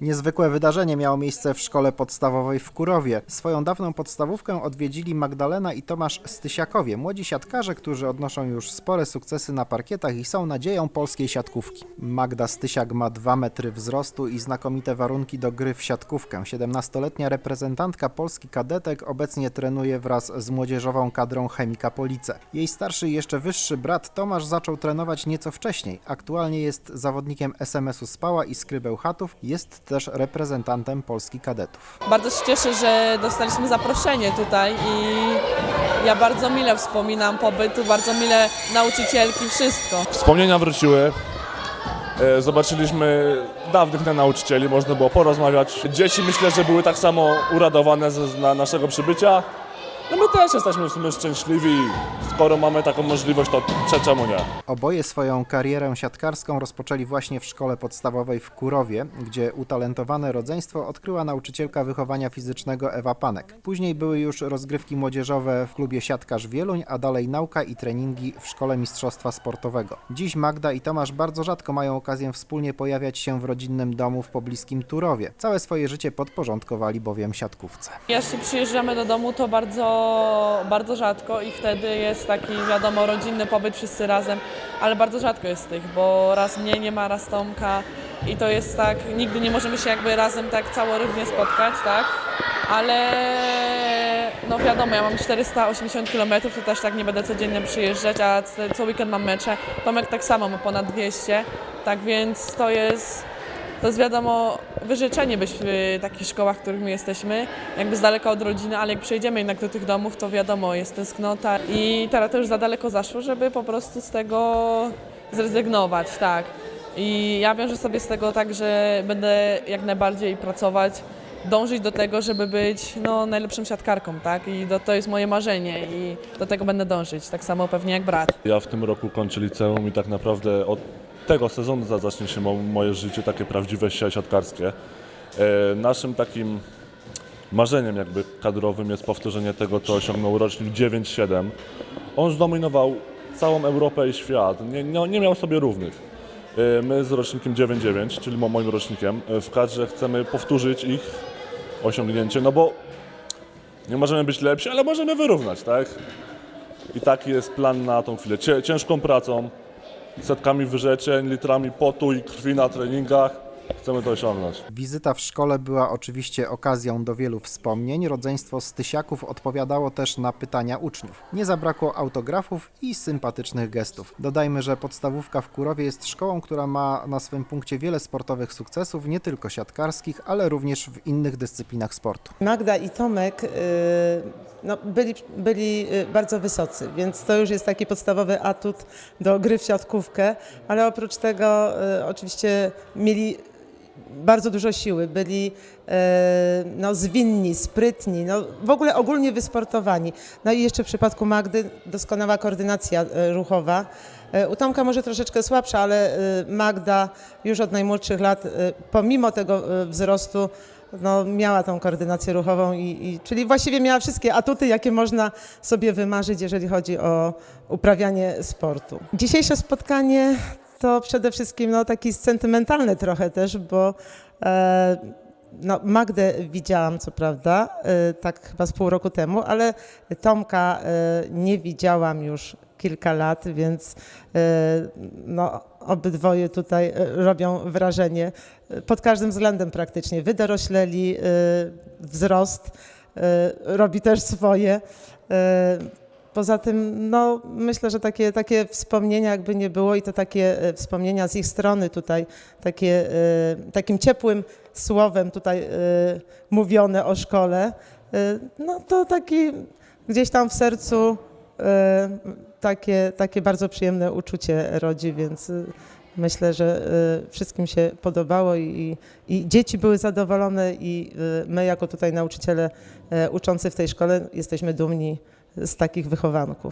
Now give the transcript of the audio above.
Niezwykłe wydarzenie miało miejsce w szkole podstawowej w Kurowie. Swoją dawną podstawówkę odwiedzili Magdalena i Tomasz Stysiakowie, młodzi siatkarze, którzy odnoszą już spore sukcesy na parkietach i są nadzieją polskiej siatkówki. Magda Stysiak ma 2 metry wzrostu i znakomite warunki do gry w siatkówkę. 17-letnia reprezentantka Polski kadetek obecnie trenuje wraz z młodzieżową kadrą Chemika Police. Jej starszy i jeszcze wyższy brat Tomasz zaczął trenować nieco wcześniej. Aktualnie jest zawodnikiem SMS-u Spała i Skrybeł Chatów. Jest też reprezentantem Polski kadetów. Bardzo się cieszę, że dostaliśmy zaproszenie tutaj i ja bardzo mile wspominam pobytu, bardzo mile nauczycielki, wszystko. Wspomnienia wróciły. E, Zobaczyliśmy dawnych na nauczycieli, można było porozmawiać. Dzieci myślę, że były tak samo uradowane z z na naszego przybycia. No my też jesteśmy w sumie szczęśliwi. Skoro mamy taką możliwość, to cze- czemu nie? Oboje swoją karierę siatkarską rozpoczęli właśnie w szkole podstawowej w Kurowie, gdzie utalentowane rodzeństwo odkryła nauczycielka wychowania fizycznego Ewa Panek. Później były już rozgrywki młodzieżowe w klubie Siatkarz Wieluń, a dalej nauka i treningi w szkole mistrzostwa sportowego. Dziś Magda i Tomasz bardzo rzadko mają okazję wspólnie pojawiać się w rodzinnym domu w pobliskim Turowie. Całe swoje życie podporządkowali bowiem siatkówce. Jeśli przyjeżdżamy do domu, to bardzo, bardzo rzadko i wtedy jest taki, wiadomo, rodzinny pobyt wszyscy razem, ale bardzo rzadko jest tych, bo raz mnie nie ma, raz Tomka i to jest tak, nigdy nie możemy się jakby razem tak całorywnie spotkać, tak? Ale no wiadomo, ja mam 480 km, to też tak nie będę codziennie przyjeżdżać, a co weekend mam mecze. Tomek tak samo ma ponad 200, tak więc to jest to jest wiadomo wyrzeczenie być w takich szkołach, w których my jesteśmy, jakby z daleka od rodziny, ale jak przejdziemy jednak do tych domów, to wiadomo, jest tęsknota i teraz to już za daleko zaszło, żeby po prostu z tego zrezygnować, tak. I ja wiążę sobie z tego tak, że będę jak najbardziej pracować, dążyć do tego, żeby być no, najlepszą siatkarką, tak? I do, to jest moje marzenie i do tego będę dążyć, tak samo pewnie jak brat. Ja w tym roku kończę liceum i tak naprawdę od tego sezonu za- zacznie się mo- moje życie takie prawdziwe si- siatkarskie. E, Naszym takim marzeniem jakby kadrowym jest powtórzenie tego, co osiągnął rocznik 9-7. On zdominował całą Europę i świat. Nie, nie, nie miał sobie równych. E, My z rocznikiem 9-9, czyli mo- moim rocznikiem, e, w kadrze chcemy powtórzyć ich osiągnięcie, no bo nie możemy być lepsi, ale możemy wyrównać, tak? I taki jest plan na tą chwilę. Cię, ciężką pracą, setkami wyrzeczeń, litrami potu i krwi na treningach. Chcemy to osiągnąć. Wizyta w szkole była oczywiście okazją do wielu wspomnień. Rodzeństwo Stysiaków odpowiadało też na pytania uczniów. Nie zabrakło autografów i sympatycznych gestów. Dodajmy, że podstawówka w Kurowie jest szkołą, która ma na swym punkcie wiele sportowych sukcesów, nie tylko siatkarskich, ale również w innych dyscyplinach sportu. Magda i Tomek y, no, byli, byli y, bardzo wysocy, więc to już jest taki podstawowy atut do gry w siatkówkę, ale oprócz tego y, oczywiście mieli bardzo dużo siły, byli e, no, zwinni, sprytni, no, w ogóle ogólnie wysportowani. No i jeszcze w przypadku Magdy doskonała koordynacja e, ruchowa. E, U Tomka może troszeczkę słabsza, ale Magda już od najmłodszych lat, pomimo tego wzrostu, no, miała tą koordynację ruchową, i, i, czyli właściwie miała wszystkie atuty, jakie można sobie wymarzyć, jeżeli chodzi o uprawianie sportu. Dzisiejsze spotkanie to przede wszystkim no, taki sentymentalny trochę też, bo e, no, Magdę widziałam co prawda, e, tak chyba z pół roku temu, ale Tomka e, nie widziałam już kilka lat, więc e, no, obydwoje tutaj e, robią wrażenie pod każdym względem praktycznie. Wydorośleli, e, wzrost robi też swoje. Poza tym, no, myślę, że takie, takie wspomnienia jakby nie było i to takie e, wspomnienia z ich strony tutaj, takie, e, takim ciepłym słowem tutaj e, mówione o szkole, no to taki gdzieś tam w sercu takie, takie bardzo przyjemne uczucie rodzi, więc myślę, że wszystkim się podobało i, i, dzieci były zadowolone i my jako tutaj nauczyciele uczący w tej szkole jesteśmy dumni z takich wychowanków.